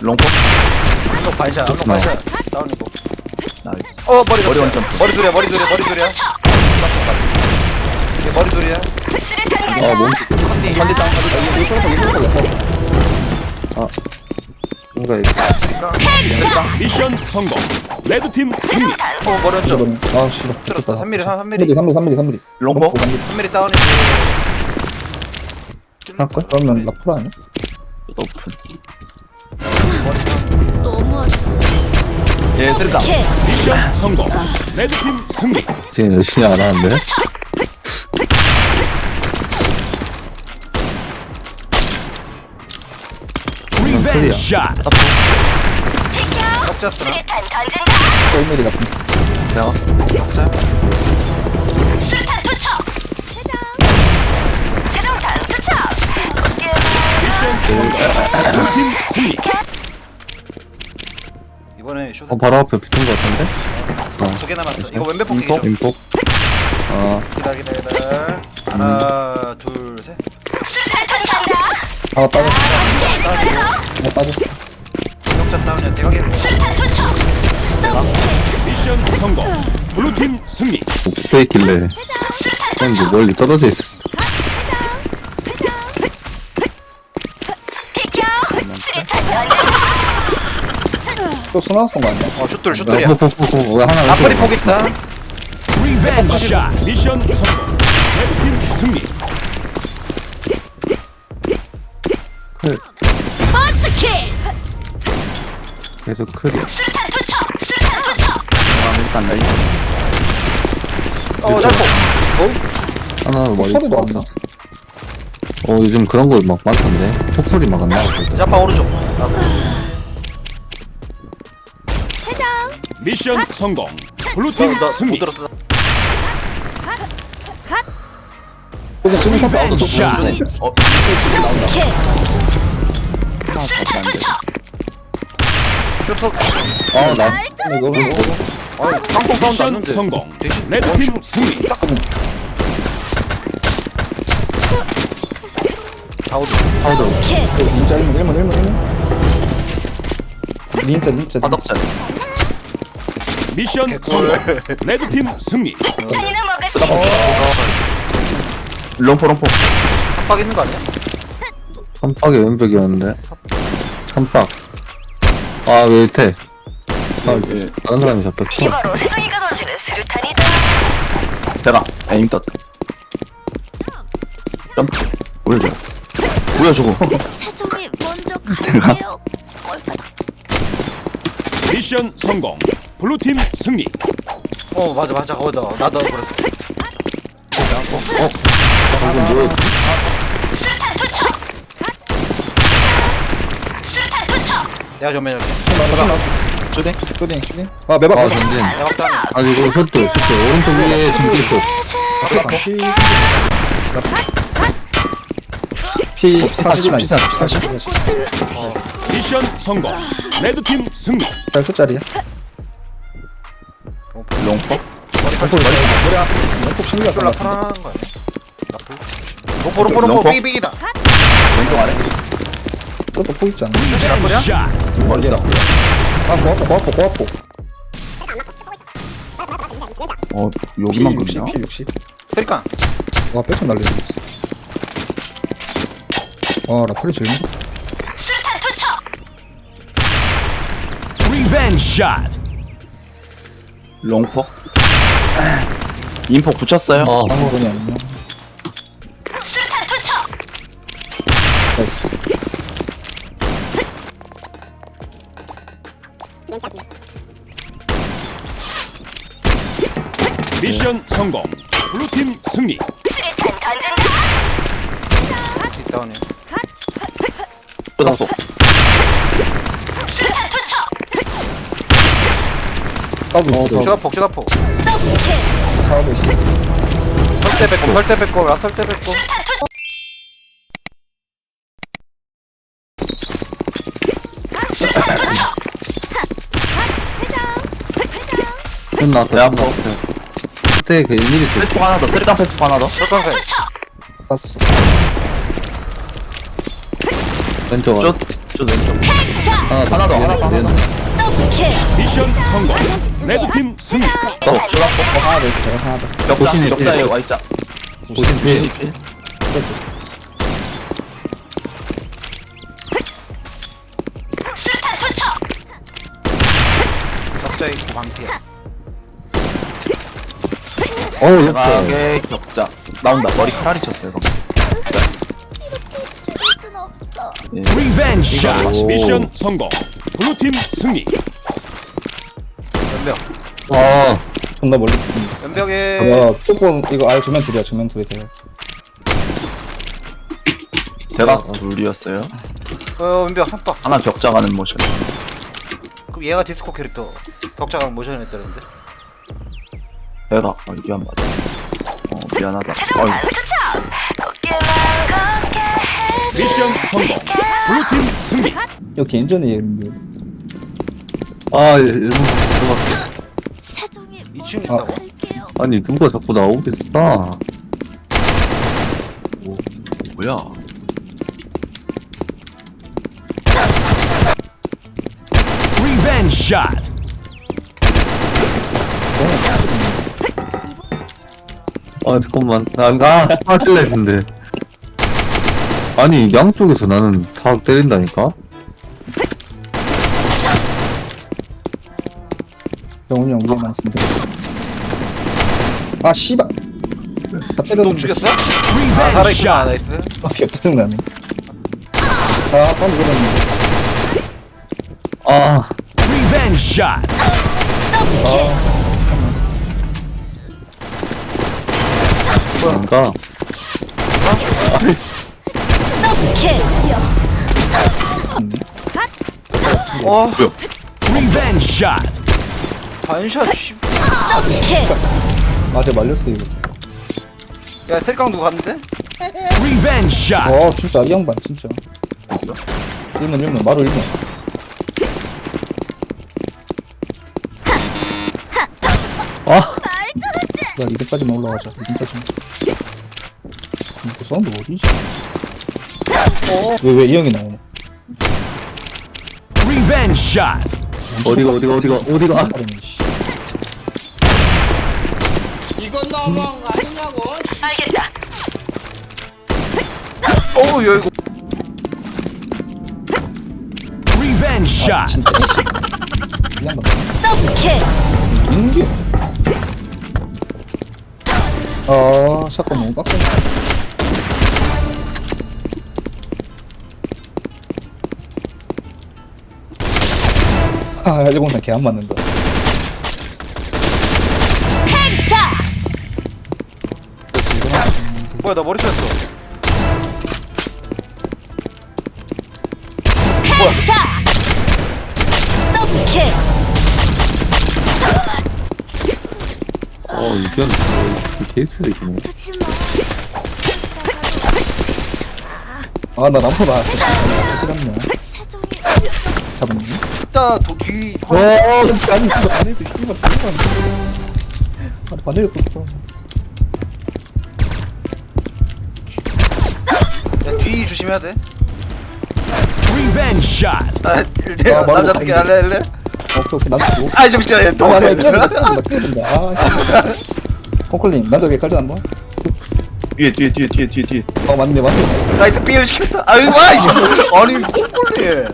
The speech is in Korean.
롱포? 한쪽 반샷 한쪽. 반샷. 다운이고 나이스. 어 머리 머리. 원점. 머리 둘이야 머리 둘이야 머리 둘이야. 이게 머리 둘이야. 어 몸 컨디 컨디 다운 컨디 다운. 이거 이거 아 뭔가 이거. 미션 성공. 레드팀 승리. 어 머리 원점 아 씨발. 들었다. 3mm 3mm 3mm 3mm 3mm 3mm 롱포? 3mm 다운이고 할까? 그러면 라프라 아니야? 오픈 예 쓰리다 미션 성공. 레드팀 승리. 지금 열심히 안 하는데? 리벤 샷. 덕자스 수류탄 던진다. 1mm 같은 내가 덕자 수류탄 투척. 세정탄 투척. 미션 성공. 레드팀 승리. 이번에 슛어 바로 앞에 붙은 거 같은데? 두개 남았어 이거 왼배 뽑기 인포? 죠 인폭? 아 기다 기다 기다 하나 둘 셋 수류탄 투척다. 하나 빠졌어 하나 빠졌어 덕자 다운이야 대각에 수류탄 투척. 미션 성공. 블루팀 승리. 있길래 수류탄 형도 멀리 떨어져 있어 또 스나 쏜거 아니야? 어 슛돌 슛돌이야 포포포포 왜 하나 앞머리 포기 있다 리벤 샷. 미션 성공. 레드팀 승리. 버스킬. 계속 크게 수류탄 투척. 수류탄 투척. 아 일단 어 짧고 하나 머리 소리도 안 나. 어 요즘 그런 거 막 많던데 폭소리 막 안 나고 짜파 오른쪽 나서 미션 성공. 블루팀 나못 승리. 들었어. 근데 지금 샷 리벤 샷. 어 킬. 하나 수류탄 더 투척. 슛 아나 이거 이거 아 깡통 사운드 미션 났는데. 성공. 대신 레드팀 승리. 좌우도 파우더. 킬. 이거 닌자 1문 1문 1문 1문 닌자 닌자 화덕자 미션. 성공. 레드팀 승리. 탄이나 먹었어. 롱포 롱포 압박 있는 거 아니야? 선박이 왼벽이었는데 선박 아왜 이태 아 이제 다른 사람이 잡혔어 이게 바로 세정이가 던지는 수류탄이다. 대라 에임 떴 점프 보여줘 뭐야 저거 세정이 먼저 갈게요. 미션 성공. 블루팀 승리. 어 맞아 맞아 맞아. 나도 그랬어 수류탄 투척. 수류탄 투척. 내가 전면할게 나왔어. 나왔어. 쇼딩 쇼딩 쇼딩 아 매박 아 전진 내가 확장 아니 이거 셔틀 셔틀 오른쪽 위에 전기 쪽피 40이 나 있어. 사십, 40 미션 성공. 레드팀 승리. 8초짜리야 롱포 머리 앞 왼쪽 신기가 슛 라플 하나 하는 거 아니야? 로포 로포 롱포? 삐기 삐기다 왼쪽 아래 또또 포있지 않나 슛이 라플이야? 샷. 멀리라 아 고아포 고아포 고아포 어피 여기만 60, 그냥 피 60. 쓰리깡 와 백션 날리고 있어 와 라플이 제일 무섭다 수류탄 투척. 리벤 샷. 롱포 인포 붙였어요 아니야 수류탄 투척. 나이스 미션 성공. 블루팀 승리. 수류탄 던진다. 뒷다운 까부 있어 슈가폭 슈가폭 더블 킬. 사업에 설대 뺏고 설대 뺏고 라 설대 뺏고. 끝났다 내 앞으로 그때 그 1mm 쪽 패스폭 하나 더 쓰리깡 패스폭 하나 더 투척. 봤어 왼쪽 아래 슛 왼쪽 헤드샷. 하나 더 하나 더 하나 더. 미션 성공. 레드팀 승리. 더, 쏘라고 하나 더 있어 내가 하나 더 보시니 격자에 필. 와있자 보신 필. 적자 있고 어우. 대각의 격자 나온다 머리카락이 쳤어요 방금 죽을 순 없어. 예. 리벤지 샷. 오. 미션 성공. 블루팀 승리. 연벽 아, 존나 멀리 붙는다 연벽에. 야 뽀뽀 이거 아예 정면 둘이야 정면 둘이 돼. 대각 둘이었어요? 어 연벽 한박 하나 격자 가는 모션. 그럼 얘가 디스코 캐릭터. 격자가 모션 했다는데? 대각 아 이게 안 맞아. 어 미안하다. 어이. 미션 성공. 블루팀 승리. 이거 개인전이에요 여러분들 아, 일본 들어갔어. 세종이 2층 아. 있다고 할게요. 아니, 누가 자꾸 나오고 있어. 뭐야 리벤지 샷. 아, 잠깐만. 나, 나, 빠질래 했는데. 아니, 양쪽에서 나는 다 때린다니까? 병훈이 형 위에 많습니다 아 씨발 다너 때렸는데 죽였어? 아 살아있구나 샷. 나이스 아 짜증 나네 아 사운드 들었는데 아, 리벤지 샷. 뭔가. 어 리벤지 샷. 반샷 씨. 더블킬. 맞아 말렸어 이거 야 셀깡 누구 갔는데? 리벤지 샷. 어 진짜 이 양반 진짜 1문 1문 바로 1문 아, 나 200까지만 올라가자 200까지만 이거 사운드 어디지? 왜 왜 이 형이 나오네 리벤지 샷. 어디가, 어디가, 어디가, 어디가. 아, 빠르네 씨 알겠다. 어우 야 이거 리벤지 샷. 진짜 이 양반 더블킬. 아 샷건 너무 빡세네 아 일본산 개안 맞는다 뭐야 나 머리 쳤어. 더블킬. 어, 이건, 그 마. 아나 람프 나왔어 잡았네 이따 도뒤 어 아니 진짜 반해도 씨발 반해도 아니 반해도 떴어 야 조심해야 돼. 리벤지 샷. 아, 일대 아, 바로 남자답게 할래 할래? 오케이 오케이 나도 주고 아 잠시만 얘 너무 아니 아니 했네. 뛰어든다 뛰어든다 아 씨. 콩콜님 남자에게 깔자 한번. 뒤에 뒤에 뒤에 뒤에 뒤에 뒤에. 어 맞네 맞네. 나이트 삐을 시켰다. 아이고 아이씨. 아니 콩콜리